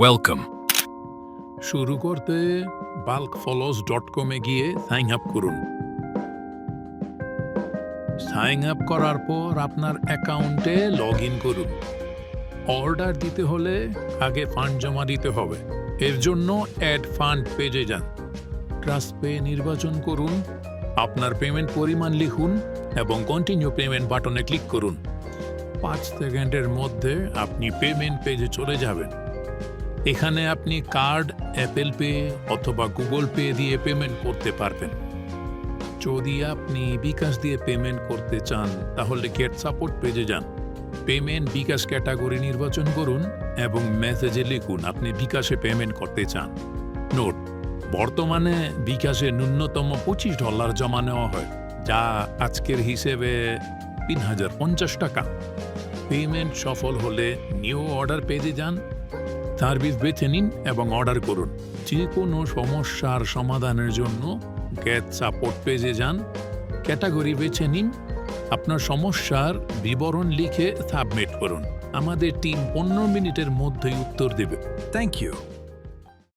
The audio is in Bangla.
Welcome. শুরু করতে বাল্ক ফলোস ডট কমে গিয়ে সাইন আপ করুন। সাইন আপ করার পর আপনার অ্যাকাউন্টে লগ ইন করুন। অর্ডার দিতে হলে আগে ফান্ড জমা দিতে হবে। এর জন্য অ্যাড ফান্ড পেজে যান। ট্রাস্ট পে নির্বাচন করুন। আপনার পেমেন্ট পরিমাণ লিখুন এবং কন্টিনিউ পেমেন্ট বাটনে ক্লিক করুন। পাঁচ সেকেন্ডের মধ্যে আপনি পেমেন্ট পেজে চলে যাবেন। এখানে আপনি কার্ড, অ্যাপেল পে অথবা গুগল পে দিয়ে পেমেন্ট করতে পারবেন। যদি আপনি বিকাশ দিয়ে পেমেন্ট করতে চান, তাহলে গেট সাপোর্ট পেজে যান। পেমেন্ট বিকাশ ক্যাটাগরি নির্বাচন করুন এবং মেসেজে লিখুন, আপনি বিকাশে পেমেন্ট করতে চান। নোট, বর্তমানে বিকাশে ন্যূনতম পঁচিশ ডলার জমা নেওয়া হয়, যা আজকের হিসেবে তিন হাজার পঞ্চাশ টাকা। পেমেন্ট সফল হলে নিউ অর্ডার পেজে যান সার্ভিস বেছে নিন এবং অর্ডার করুন। যে কোনো সমস্যার সমাধানের জন্য গ্যাস সাপোর্ট পেজে যান। ক্যাটাগরি বেছে নিন। আপনার সমস্যার বিবরণ লিখে সাবমিট করুন। আমাদের টিম পনেরো মিনিটের মধ্যেই উত্তর দেবে। Thank you.